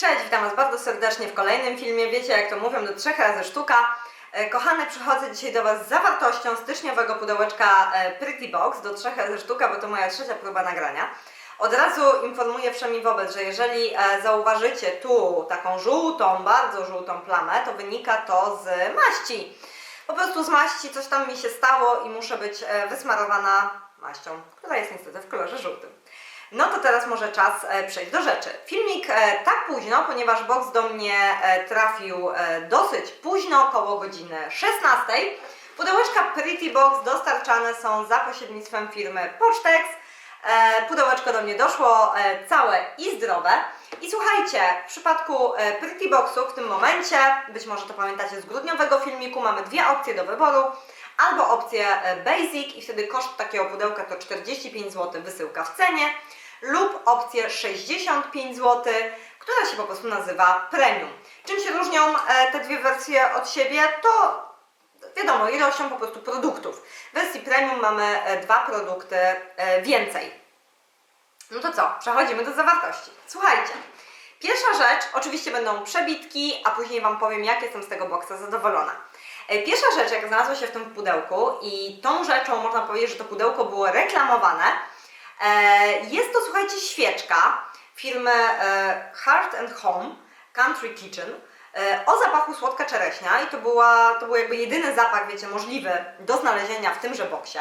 Cześć, witam Was bardzo serdecznie w kolejnym filmie. Wiecie, jak to mówią, do trzech razy sztuka. E, Kochane, przychodzę dzisiaj do Was z zawartością styczniowego pudełeczka e, Pretty Box do trzech razy sztuka, bo to moja trzecia próba nagrania. Od razu informuję wszemi wobec, że jeżeli e, zauważycie tu taką żółtą, bardzo żółtą plamę, to wynika to z maści. Po prostu z maści coś tam mi się stało i muszę być wysmarowana maścią, która jest niestety w kolorze żółtym. No to teraz może czas e, przejść do rzeczy. Filmik e, tak późno, ponieważ box do mnie e, trafił dosyć późno, około godziny 16. Pudełeczka Pretty Box dostarczane są za pośrednictwem firmy Pocztex. Pudełeczko do mnie doszło całe i zdrowe. I słuchajcie, w przypadku Pretty Boxu w tym momencie, być może to pamiętacie z grudniowego filmiku, mamy dwie opcje do wyboru. Albo opcję e, Basic i wtedy koszt takiego pudełka to 45 zł wysyłka w cenie lub opcję 65 zł, która się po prostu nazywa Premium. Czym się różnią e, te dwie wersje od siebie? To wiadomo, ilością po prostu produktów. W wersji Premium mamy e, dwa produkty więcej. No to co? Przechodzimy do zawartości. Słuchajcie. Pierwsza rzecz, oczywiście będą przebitki, a później Wam powiem, jak jestem z tego boksa zadowolona. E, Pierwsza rzecz, jaka znalazła się w tym pudełku i tą rzeczą można powiedzieć, że to pudełko było reklamowane, e, jest to, słuchajcie, świeczka firmy e, Heart and Home Country Kitchen o zapachu słodka czereśnia i to, była, to był jakby jedyny zapach, wiecie, możliwy do znalezienia w tymże boksie.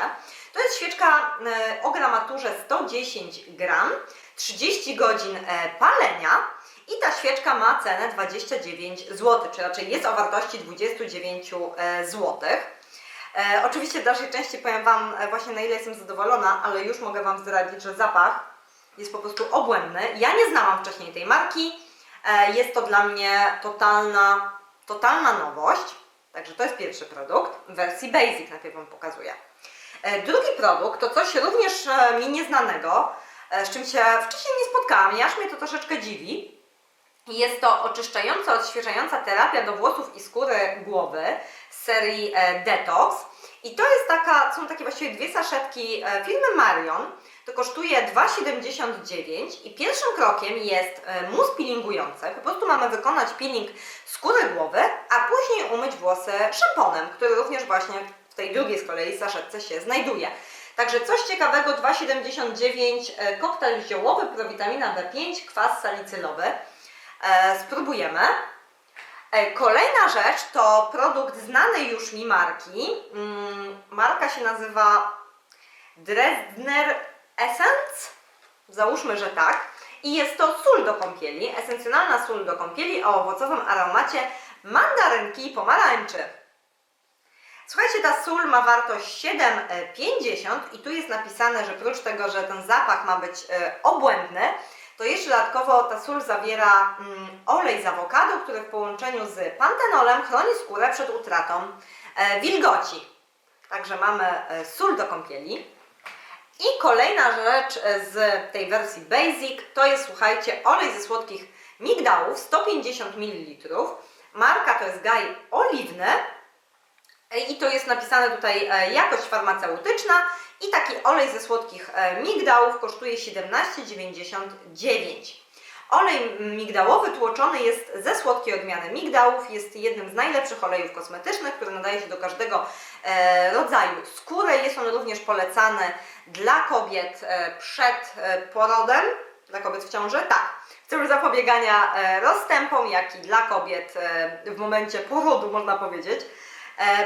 To jest świeczka o gramaturze 110 gram, 30 godzin palenia i ta świeczka ma cenę 29 zł, czy raczej jest o wartości 29 zł. E, oczywiście w dalszej części powiem Wam e, właśnie na ile jestem zadowolona, ale już mogę Wam zdradzić, że zapach jest po prostu obłędny. Ja nie znałam wcześniej tej marki. E, jest to dla mnie totalna, totalna nowość. Także to jest pierwszy produkt w wersji Basic, najpierw Wam pokazuję. E, drugi produkt to coś również e, mi nieznanego, e, z czym się wcześniej nie spotkałam aż mnie to troszeczkę dziwi. Jest to oczyszczająca, odświeżająca terapia do włosów i skóry głowy z serii e, Detox. I to jest taka, są takie właściwie dwie saszetki e, firmy Marion. To kosztuje 2,79 i pierwszym krokiem jest e, mus peelingujący. Po prostu mamy wykonać peeling skóry głowy, a później umyć włosy szamponem, który również właśnie w tej drugiej z kolei saszetce się znajduje. Także coś ciekawego, 2,79 e, koktajl ziołowy, prowitamina B5, kwas salicylowy. E, spróbujemy. E, Kolejna rzecz to produkt znanej już mi marki. Mm, Marka się nazywa Dresdner Essence. Załóżmy, że tak. I jest to sól do kąpieli, esencjonalna sól do kąpieli o owocowym aromacie mandarynki i pomarańczy. Słuchajcie, ta sól ma wartość 7,50 i tu jest napisane, że oprócz tego, że ten zapach ma być e, obłędny, to jeszcze dodatkowo ta sól zawiera mm, olej z awokado, który w połączeniu z pantenolem chroni skórę przed utratą e, wilgoci. Także mamy e, sól do kąpieli. I kolejna rzecz e, z tej wersji Basic to jest, słuchajcie, olej ze słodkich migdałów 150 ml. Marka to jest Gaj Oliwny. I to jest napisane tutaj e, jakość farmaceutyczna i taki olej ze słodkich e, migdałów kosztuje 17,99. Olej migdałowy tłoczony jest ze słodkiej odmiany migdałów. Jest jednym z najlepszych olejów kosmetycznych, który nadaje się do każdego e, rodzaju skóry. Jest on również polecany dla kobiet e, przed e, porodem, dla kobiet w ciąży, tak. W celu zapobiegania e, rozstępom, jak i dla kobiet e, w momencie porodu, można powiedzieć e,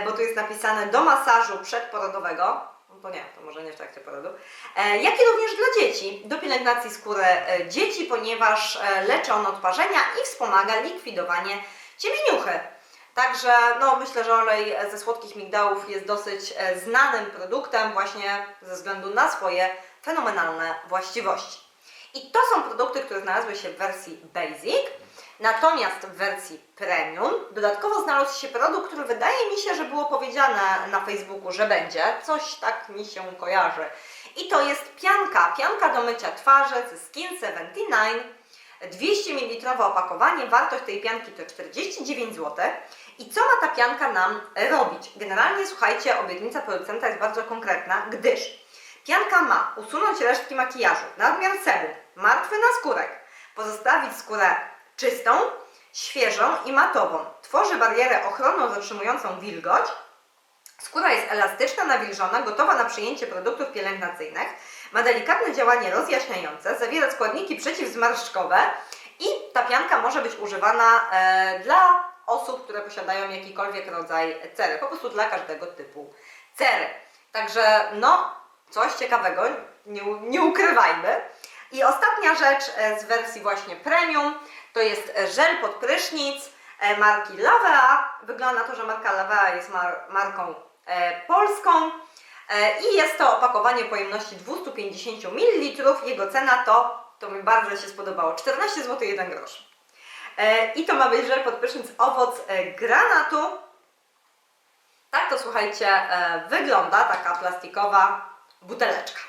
bo tu jest napisane do masażu przedporodowego, no to nie, to może nie w trakcie porodu, e, jak i również dla dzieci, do pielęgnacji skóry e, dzieci, ponieważ e, leczy on odparzenia i wspomaga likwidowanie ciemieniuchy. Także no, myślę, że olej ze słodkich migdałów jest dosyć e, znanym produktem właśnie ze względu na swoje fenomenalne właściwości. I to są produkty, które znalazły się w wersji Basic. Natomiast w wersji Premium dodatkowo znalazł się produkt, który wydaje mi się, że było powiedziane na Facebooku, że będzie. Coś tak mi się kojarzy. I to jest pianka. Pianka do mycia twarzy ze Skin 79. 200 ml opakowanie. Wartość tej pianki to 49 zł. I co ma ta pianka nam robić? Generalnie, słuchajcie, obietnica producenta jest bardzo konkretna, gdyż pianka ma usunąć resztki makijażu, nadmiar sebum, martwy naskórek, pozostawić skórę czystą, świeżą i matową. Tworzy barierę ochronną zatrzymującą wilgoć. Skóra jest elastyczna, nawilżona, gotowa na przyjęcie produktów pielęgnacyjnych. Ma delikatne działanie rozjaśniające, zawiera składniki przeciwzmarszczkowe i ta pianka może być używana e, dla osób, które posiadają jakikolwiek rodzaj cery, po prostu dla każdego typu cery. Także no, coś ciekawego, nie, nie ukrywajmy. I ostatnia rzecz e, z wersji właśnie premium to jest e, żel pod prysznic e, marki Lavea. Wygląda na to, że marka Lavea jest mar marką polską i jest to opakowanie pojemności 250 ml. Jego cena to, to mi bardzo się spodobało, 14 zł 1 grosz. I to ma być żel pod prysznic owoc granatu. Tak to słuchajcie, wygląda taka plastikowa buteleczka.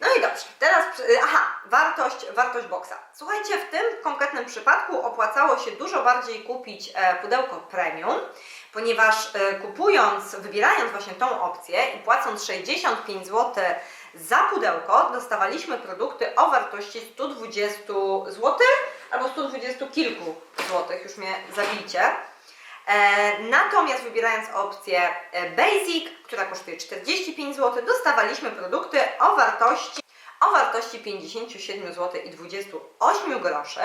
No i dobrze, teraz, przy- aha, wartość, wartość boksa. Słuchajcie, w tym konkretnym przypadku opłacało się dużo bardziej kupić e, pudełko premium, ponieważ e, kupując, wybierając właśnie tą opcję i płacąc 65 zł za pudełko, dostawaliśmy produkty o wartości 120 zł albo 120 kilku złotych, już mnie zabijcie. E, natomiast wybierając opcję e, Basic, która kosztuje 45 zł, dostawaliśmy produkty o wartości o wartości 57 zł i 28 groszy,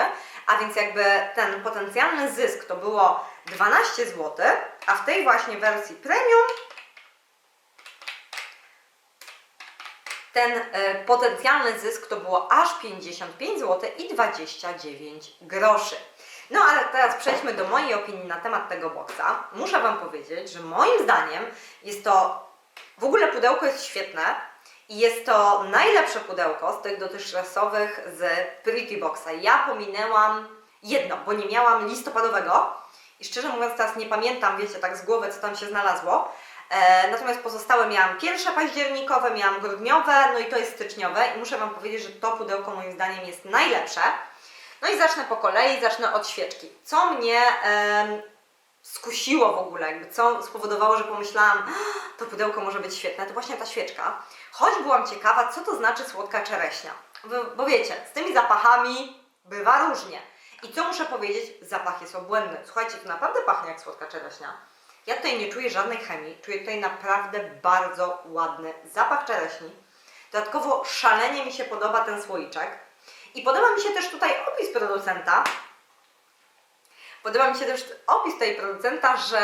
a więc jakby ten potencjalny zysk to było 12 zł, a w tej właśnie wersji premium ten e, potencjalny zysk to było aż 55 zł i 29 groszy. No ale teraz przejdźmy do mojej opinii na temat tego boksa. Muszę Wam powiedzieć, że moim zdaniem jest to w ogóle pudełko jest świetne i jest to najlepsze pudełko z tych dotychczasowych z Pretty Boxa. Ja pominęłam jedno, bo nie miałam listopadowego i szczerze mówiąc teraz nie pamiętam, wiecie, tak z głowy, co tam się znalazło. E, natomiast pozostałe miałam pierwsze październikowe, miałam grudniowe, no i to jest styczniowe i muszę Wam powiedzieć, że to pudełko moim zdaniem jest najlepsze. No i zacznę po kolei, zacznę od świeczki. Co mnie skusiło w ogóle, jakby co spowodowało, że pomyślałam, "Ah, to pudełko może być świetne, to właśnie ta świeczka. Choć byłam ciekawa, co to znaczy słodka czereśnia. Bo wiecie, z tymi zapachami bywa różnie. I co muszę powiedzieć, zapach jest obłędny. Słuchajcie, to naprawdę pachnie jak słodka czereśnia. Ja tutaj nie czuję żadnej chemii, czuję tutaj naprawdę bardzo ładny zapach czereśni. Dodatkowo szalenie mi się podoba ten słoiczek. I podoba mi się też tutaj opis producenta. Podoba mi się też opis tej producenta, że,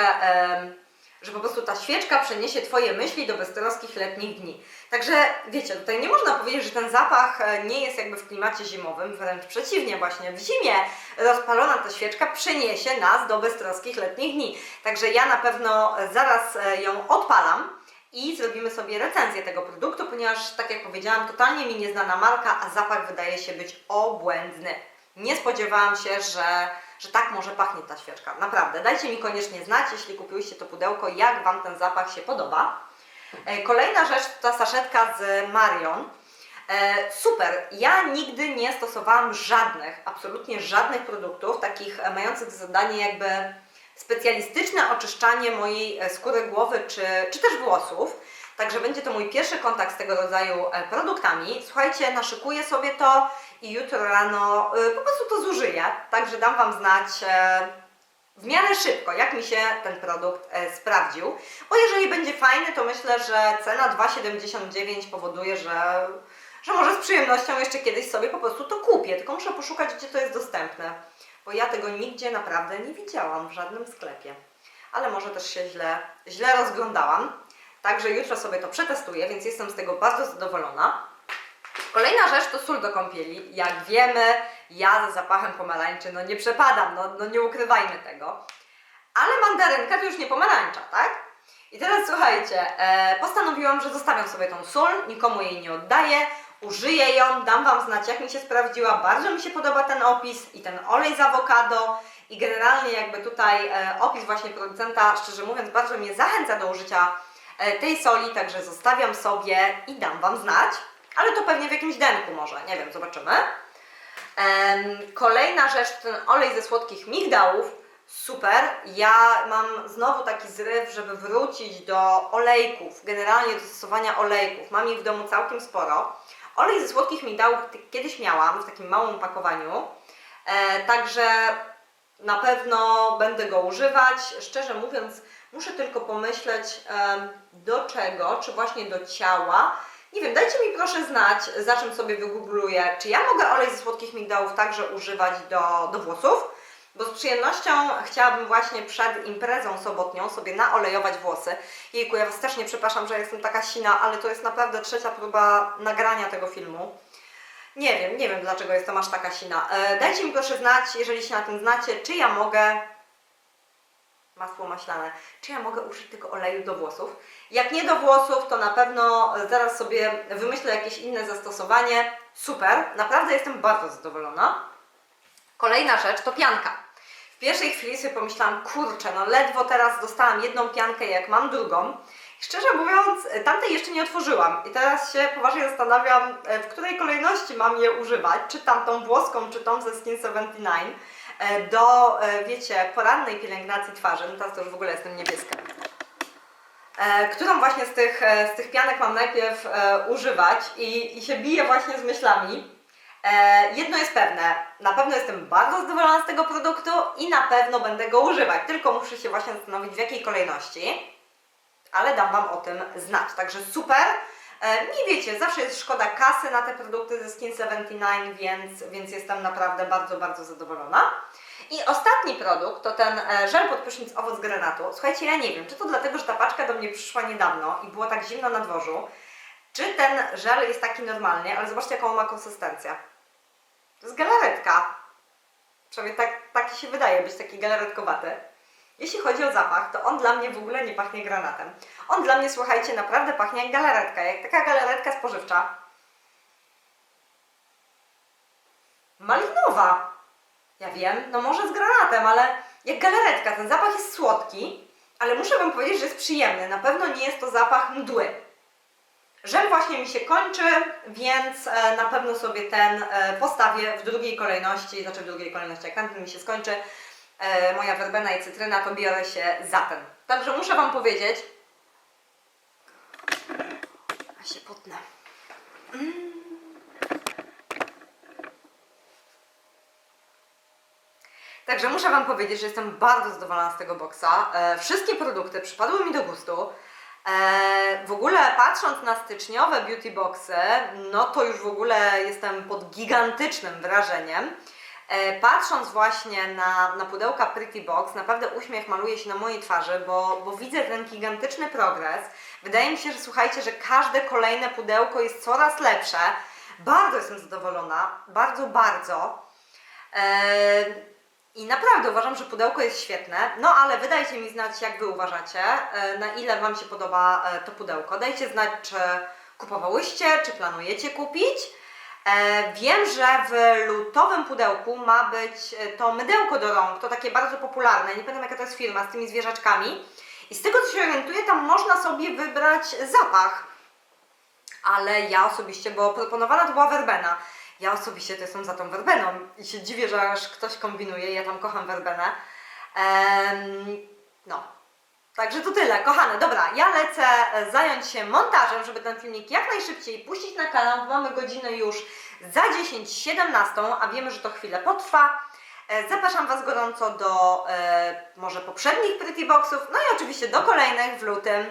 że po prostu ta świeczka przeniesie Twoje myśli do beztroskich letnich dni. Także wiecie, tutaj nie można powiedzieć, że ten zapach e, nie jest jakby w klimacie zimowym, wręcz przeciwnie, właśnie w zimie rozpalona ta świeczka przeniesie nas do beztroskich letnich dni. Także ja na pewno zaraz e, ją odpalam i zrobimy sobie recenzję tego produktu, ponieważ tak jak powiedziałam, totalnie mi nieznana marka, a zapach wydaje się być obłędny. Nie spodziewałam się, że, że tak może pachnieć ta świeczka. Naprawdę, dajcie mi koniecznie znać, jeśli kupiłyście to pudełko, jak Wam ten zapach się podoba. E, Kolejna rzecz to ta saszetka z Marion. E, super. Ja nigdy nie stosowałam żadnych, absolutnie żadnych produktów takich mających za zadanie jakby specjalistyczne oczyszczanie mojej e, skóry głowy czy, czy też włosów. Także będzie to mój pierwszy kontakt z tego rodzaju e, produktami. Słuchajcie, naszykuję sobie to i jutro rano e, po prostu to zużyję. Także dam Wam znać w miarę szybko, jak mi się ten produkt sprawdził. Bo jeżeli będzie fajny, to myślę, że cena 2,79 powoduje, że, że może z przyjemnością jeszcze kiedyś sobie po prostu to kupię. Tylko muszę poszukać, gdzie to jest dostępne. Bo ja tego nigdzie naprawdę nie widziałam w żadnym sklepie. Ale może też się źle, źle rozglądałam. Także jutro sobie to przetestuję, więc jestem z tego bardzo zadowolona. Kolejna rzecz to sól do kąpieli. Jak wiemy, ja za zapachem pomarańczy no nie przepadam, no, no nie ukrywajmy tego. Ale mandarynka to już nie pomarańcza, tak? I teraz słuchajcie, e, postanowiłam, że zostawiam sobie tą sól, nikomu jej nie oddaję, użyję ją, dam Wam znać jak mi się sprawdziła, bardzo mi się podoba ten opis i ten olej z awokado i generalnie jakby tutaj e, opis właśnie producenta, szczerze mówiąc, bardzo mnie zachęca do użycia e, tej soli, także zostawiam sobie i dam Wam znać, ale to pewnie w jakimś denku może, nie wiem, zobaczymy. Kolejna rzecz ten olej ze słodkich migdałów. Super. Ja mam znowu taki zryw, żeby wrócić do olejków, generalnie do stosowania olejków. Mam ich w domu całkiem sporo. Olej ze słodkich migdałów kiedyś miałam w takim małym opakowaniu. E, także na pewno będę go używać. Szczerze mówiąc, muszę tylko pomyśleć em, do czego, czy właśnie do ciała. Nie wiem, dajcie mi proszę znać, za czym sobie wygoogluję, czy ja mogę olej ze słodkich migdałów także używać do, do włosów, bo z przyjemnością chciałabym właśnie przed imprezą sobotnią sobie naolejować włosy. Jejku, ja Was też przepraszam, że jestem taka sina, ale to jest naprawdę trzecia próba nagrania tego filmu. Nie wiem, nie wiem dlaczego jestem aż taka sina. E, dajcie mi proszę znać, jeżeli się na tym znacie, czy ja mogę masło maślane. Czy ja mogę użyć tego oleju do włosów? Jak nie do włosów, to na pewno zaraz sobie wymyślę jakieś inne zastosowanie. Super, naprawdę jestem bardzo zadowolona. Kolejna rzecz to pianka. Pierwszej chwili sobie pomyślałam, kurczę, no ledwo teraz dostałam jedną piankę, jak mam drugą. Szczerze mówiąc, tamtej jeszcze nie otworzyłam i teraz się poważnie zastanawiam, e, w której kolejności mam je używać, czy tamtą włoską, czy tą ze Skin 79 e, do, e, wiecie, porannej pielęgnacji twarzy, no teraz to już w ogóle jestem niebieska. E, którą właśnie z tych, e, z tych pianek mam najpierw e, używać i, i się biję właśnie z myślami. E, jedno jest pewne, na pewno jestem bardzo zadowolona z tego produktu i na pewno będę go używać, tylko muszę się właśnie zastanowić w jakiej kolejności, ale dam Wam o tym znać, także super. E, Nie wiecie, zawsze jest szkoda kasy na te produkty ze Skin 79, więc, więc jestem naprawdę bardzo, bardzo zadowolona. I ostatni produkt to ten e, żel pod prysznic owoc granatu. Słuchajcie, ja nie wiem, czy to dlatego, że ta paczka do mnie przyszła niedawno i było tak zimno na dworzu, czy ten żel jest taki normalny, ale zobaczcie jaką ma konsystencję. To jest galaretka. Przynajmniej tak, taki się wydaje być taki galaretkowaty. Jeśli chodzi o zapach, to on dla mnie w ogóle nie pachnie granatem. On dla mnie, słuchajcie, naprawdę pachnie jak galaretka, jak taka galaretka spożywcza. Malinowa. Ja wiem, no może z granatem, ale jak galaretka. Ten zapach jest słodki, ale muszę Wam powiedzieć, że jest przyjemny. Na pewno nie jest to zapach mdły. Żel właśnie mi się kończy, więc e, na pewno sobie ten e, postawię w drugiej kolejności, znaczy w drugiej kolejności, jak tamten mi się skończy, e, moja werbena i cytryna, to biorę się za ten. Także muszę Wam powiedzieć, a się potnę. Także muszę Wam powiedzieć, że jestem bardzo zadowolona z tego boksa. Wszystkie produkty przypadły mi do gustu. E, w ogóle patrząc na styczniowe beauty boxy, no to już w ogóle jestem pod gigantycznym wrażeniem. E, patrząc właśnie na, na pudełka Pretty Box, naprawdę uśmiech maluje się na mojej twarzy, bo, bo widzę ten gigantyczny progres. Wydaje mi się, że słuchajcie, że każde kolejne pudełko jest coraz lepsze. Bardzo jestem zadowolona, bardzo, bardzo. E, i naprawdę uważam, że pudełko jest świetne, no ale wydajcie mi znać, jak Wy uważacie, e, na ile Wam się podoba e, to pudełko. Dajcie znać, czy kupowałyście, czy planujecie kupić. E, Wiem, że w lutowym pudełku ma być to mydełko do rąk, to takie bardzo popularne, nie pamiętam jaka to jest firma, z tymi zwierzaczkami. I z tego co się orientuję, tam można sobie wybrać zapach. Ale ja osobiście, bo proponowana to była werbena. Ja osobiście to jestem za tą werbeną i się dziwię, że aż ktoś kombinuje. Ja tam kocham werbenę. Em, no. Także to tyle, kochane. Dobra, ja lecę e, zająć się montażem, żeby ten filmik jak najszybciej puścić na kanał. Mamy godzinę już za 10-17, a wiemy, że to chwilę potrwa. E, Zapraszam Was gorąco do e, może poprzednich Pretty Boxów, no i oczywiście do kolejnych w lutym,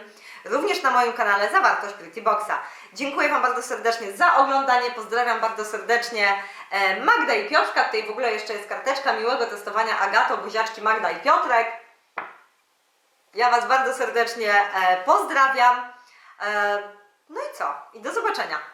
również na moim kanale Zawartość Pretty Boxa. Dziękuję Wam bardzo serdecznie za oglądanie, pozdrawiam bardzo serdecznie e, Magda i Piotrka, tutaj w ogóle jeszcze jest karteczka miłego testowania Agato, buziaczki Magda i Piotrek. Ja Was bardzo serdecznie e, pozdrawiam. E, no i co? I do zobaczenia.